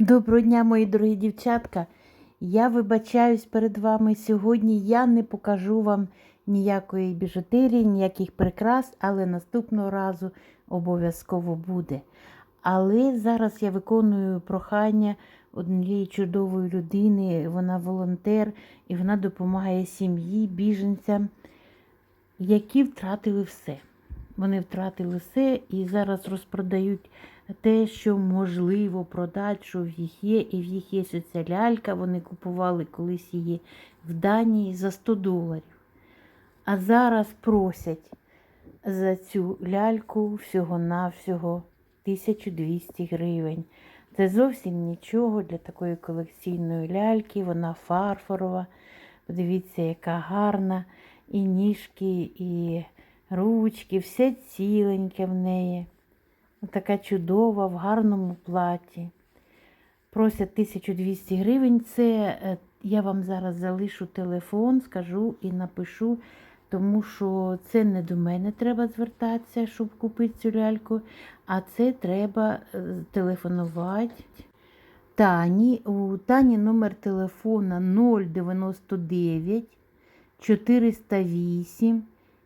Доброго дня, мої дорогі дівчатка. Я вибачаюсь перед вами сьогодні. Я не покажу вам ніякої біжутерії, ніяких прикрас, але наступного разу обов'язково буде. Але зараз я виконую прохання однієї чудової людини. Вона волонтер і вона допомагає сім'ї, біженцям, які втратили все. Вони втратили все і зараз розпродають те, що можливо продати, що в їх є, і в їх є ця лялька. Вони купували колись її в Данії за 100 доларів. А зараз просять за цю ляльку всього-навсього 1200 гривень. Це зовсім нічого для такої колекційної ляльки. Вона фарфорова. Подивіться, яка гарна. І ніжки, і ручки, все ціленьке в неї. Така чудова, в гарному платі. Просять 1200 гривень. Це е, я вам зараз залишу телефон, скажу і напишу, тому що це не до мене треба звертатися, щоб купити цю ляльку, а це треба е, телефонувати. Тані, у Тані номер телефона 099 408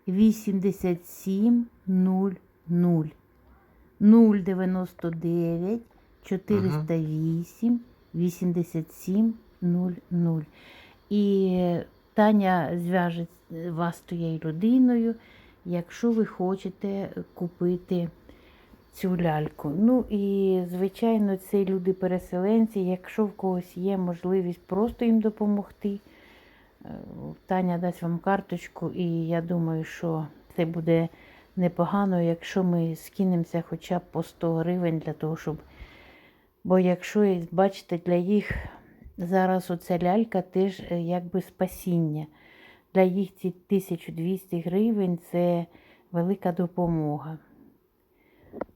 87 00. 099 408 87 00. І Таня зв'яже вас з тією людиною, якщо ви хочете купити цю ляльку. Ну і, звичайно, це люди-переселенці. Якщо в когось є можливість просто їм допомогти, е, Таня дасть вам карточку, і я думаю, що це буде непогано, якщо ми скинемося хоча б по 100 гривень для того, щоб. Бо якщо, бачите, для їх зараз оця лялька теж е, якби спасіння. Для їх ці 1200 гривень це велика допомога.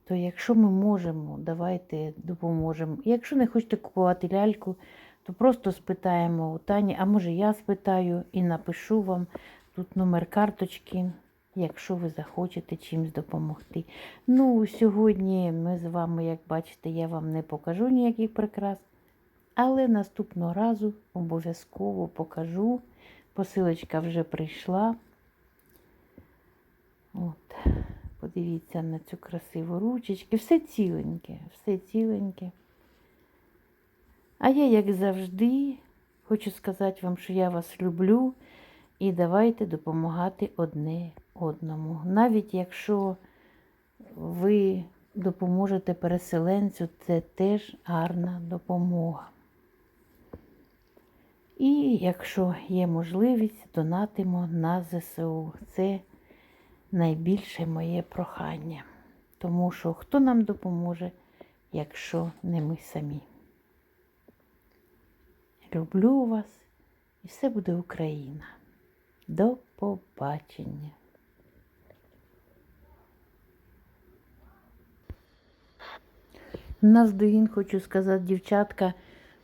То якщо ми можемо, давайте допоможемо. Якщо не хочете купувати ляльку, то просто спитаємо у Тані, а може я спитаю і напишу вам тут номер карточки якщо ви захочете чимось допомогти. Ну, сьогодні ми з вами, як бачите, я вам не покажу ніяких прикрас, але наступного разу обов'язково покажу. Посилочка вже прийшла. От, подивіться на цю красиву ручечки. Все ціленьке, все ціленьке. А я, як завжди, хочу сказати вам, що я вас люблю. І давайте допомагати одне одному. Навіть якщо ви допоможете переселенцю, це теж гарна допомога. І якщо є можливість, донатимо на ЗСУ. Це найбільше моє прохання. Тому що хто нам допоможе, якщо не ми самі. Люблю вас і все буде Україна. До побачення. Навздогін хочу сказати, дівчатка,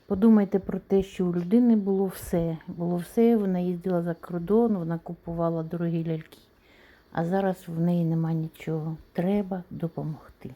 подумайте про те, що у людини було все. Було все, вона їздила за кордон, вона купувала дорогі ляльки, а зараз в неї нема нічого. Треба допомогти.